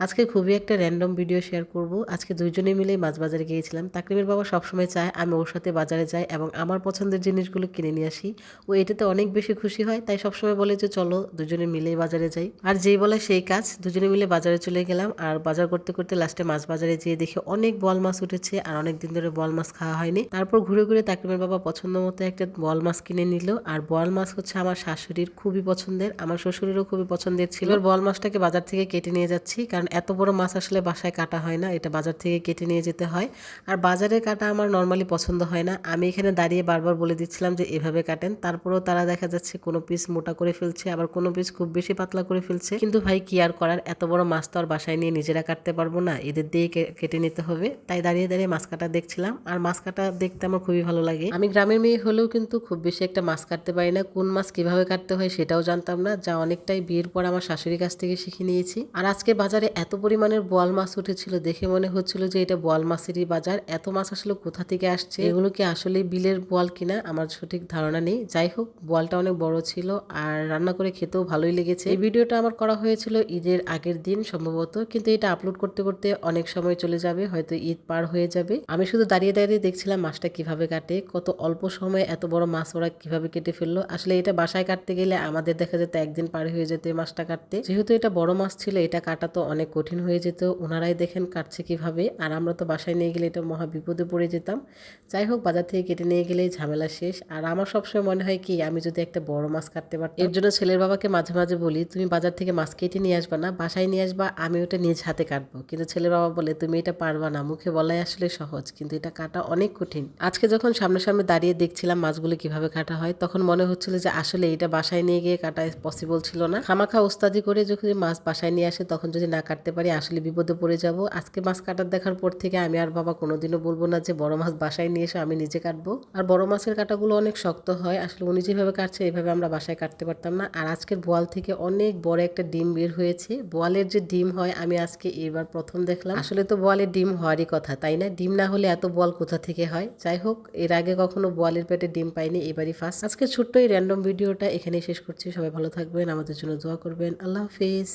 আজকে খুবই একটা র্যান্ডম ভিডিও শেয়ার করব। আজকে দুইজনে মিলে মাছ বাজারে গিয়েছিলাম। তাকরিমের বাবা সবসময় চায় আমি ওর সাথে বাজারে যাই এবং আমার পছন্দের জিনিসগুলো কিনে নিয়ে আসি। ও এটাতে অনেক বেশি খুশি হয়, তাই সবসময় বলে যে, চলো দুজনে মিলেই বাজারে যাই। আর যেই বলে সেই কাজ দুজনে মিলে বাজারে চলে গেলাম। আর বাজার করতে করতে লাস্টে মাছ বাজারে যেয়ে দেখে অনেক বল মাছ উঠেছে আর অনেক দিন ধরে বল মাছ খাওয়া হয়নি। তারপর ঘুরে ঘুরে তাকরিমের বাবা পছন্দ মতো একটা বল মাছ কিনে নিল। আর বল মাছ হচ্ছে আমার শাশুড়ির খুবই পছন্দের, আমার শ্বশুরেরও খুবই পছন্দের ছিল। বল মাছটাকে বাজার থেকে কেটে নিয়ে যাচ্ছি, কারণ এত বড় মাছ আসলে বাসায় কাটা হয় না, এটা বাজার থেকে কেটে নিয়ে যেতে হয়। আর বাজারে কাটা আমার নর্মালি পছন্দ হয় না। আমি এখানে দাঁড়িয়ে বারবার বলে দিচ্ছিলাম যে, এভাবে কাটেন। তারপরেও তারা দেখা যাচ্ছে কোনো পিস মোটা করে ফেলছে, আবার কোনো পিস খুব বেশি পাতলা করে ফেলছে। কিন্তু ভাই, কি আর করার? এত বড় মাছ তো আর বাসায় নিয়ে নিজেরা কাটতে পারব না। এদের দিয়ে কেটে নিতে হবে। তাই দাঁড়িয়ে দাঁড়িয়ে মাছ কাটা দেখছিলাম। আর মাছ কাটা দেখতে আমার খুবই ভালো লাগে। আমি গ্রামের মেয়ে হলেও কিন্তু খুব বেশি একটা মাছ কাটতে পারি না। কোন মাছ কীভাবে কাটতে হয় সেটাও জানতাম না। যা অনেকটাই বিয়ের পর আমার শাশুড়ির কাছ থেকে শিখে নিয়েছি। আর আজকে বাজারে এত পরিমাণের বোয়াল মাছ উঠেছিল দেখে মনে হচ্ছিল যে এটা বোয়াল মাছেরই বাজার। এত মাছ আসলে কোথা থেকে আসছে? এগুলো কি আসলে বিলের বোয়াল কিনা? আমার সঠিক ধারণা নেই। যাই হোক, বোয়ালটা অনেক বড় ছিল আর রান্না করে খেতেও ভালোই লেগেছে। এই ভিডিওটা আমার করা হয়েছিল ঈদের আগের দিন সম্ভবত, কিন্তু এটা আপলোড করতে করতে অনেক সময় চলে যাবে, হয়তো ঈদ পার হয়ে যাবে। আমি শুধু দাঁড়িয়ে দাঁড়িয়ে দেখছিলাম মাছটা কীভাবে কাটে, কত অল্প সময়ে এত বড় মাছ ওরা কীভাবে কেটে ফেলল। আসলে এটা বাসায় কাটতে গেলে আমাদের দেখা যেত একদিন পার হয়ে যেত মাছটা কাটতে। যেহেতু এটা বড় মাছ ছিল, এটা কাটা তো অনেক কঠিন হয়ে যেত, ওনারাই দেখেন কাটছে কীভাবে। আর আমরা তো বাসায় নিয়ে গেলে এটা মহা বিপদে পড়ে যেতাম। যাই হোক, বাজার থেকে কেটে নিয়ে গেলেই ঝামেলা শেষ। আর আমার সবসময় মনে হয় কি, আমি যদি একটা বড় মাছ কাটতে পারতাম। এর জন্য ছেলের বাবাকে মাঝে মাঝে বলি, তুমি বাজার থেকে মাছ কেটে নিয়ে আসবা না, বাসায় নিয়ে আসবা, আমি ওটা নিজ হাতে কাটবো। কিন্তু ছেলের বাবা বলে, তুমি এটা পারবা না, মুখে বলাই আসলে সহজ, কিন্তু এটা কাটা অনেক কঠিন। আজকে যখন সামনে সামনে দাঁড়িয়ে দেখছিলাম মাছগুলো কীভাবে কাটা হয়, তখন মনে হচ্ছিল যে আসলে এটা বাসায় নিয়ে গিয়ে কাটা পসিবল ছিল না। খামাখা ওস্তাদি করে যখন মাছ বাসায় নিয়ে আসে, তখন যদি না কাটতে পারি, আসলে বিপদে পড়ে যাব। আজকে মাছ কাটার দেখার পর থেকে আমি আর বাবা কোনোদিনও বলব না যে বড় মাছ বাসায় নিয়ে এসে আমি নিজে কাটবো। আর বড় মাছের কাটাগুলো অনেক শক্ত হয়, আসলে উনি যেভাবে কাটছে এভাবে আমরা বাসায় কাটতে পারতাম না। আর আজকের বোয়াল থেকে অনেক বড় একটা ডিম বের হয়েছে। বোয়ালের যে ডিম হয়, আমি আজকে এবার প্রথম দেখলাম। আসলে তো বোয়ালের ডিম হওয়ারই কথা, তাই না? ডিম না হলে এত বোয়াল কোথা থেকে হয়? যাই হোক, এর আগে কখনো বোয়ালের পেটে ডিম পাইনি, এবারই ফার্স্ট আজকে ছোট্ট এই র্যান্ডম ভিডিওটা এখানেই শেষ করছি। সবাই ভালো থাকবেন, আমাদের জন্য দোয়া করবেন। আল্লাহ হাফিজ।